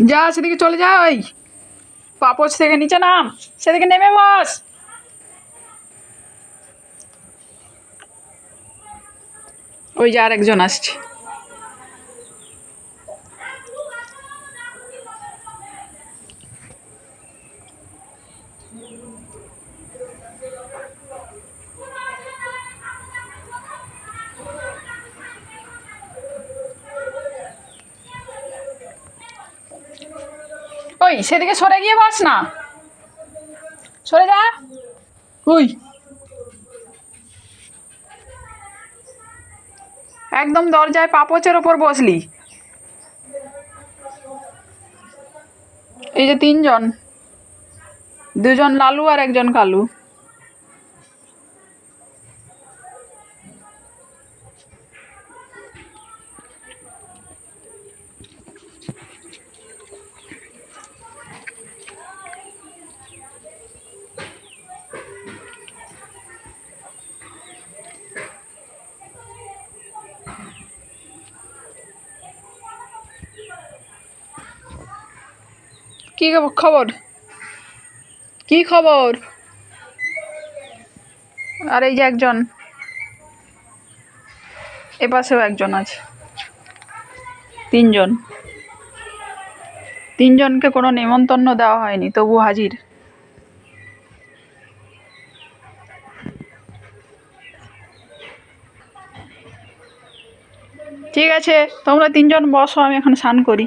যা, সেদিকে চলে যা, ওই। পাপোস থেকে নিচে নাম, সেদিকে নেমে বস। ওই যে আর একজন আসছে। ওই সেদিকে সরে গিয়ে বাস না। সরে যা। ওই। একদম দরজায় পাপচের ওপর বসলি। এই যে তিনজন দুজন লালু আর একজন কালু। কি খবর? কি খবর? আর এই যে একজন। এপাশেও একজন আছে। তিনজন। তিনজনকে কোনো নেমন্তন্ন দেওয়া হয়নি, তবু হাজির। ঠিক আছে, তোমরা তিনজন বসো, আমি এখন স্নান করি।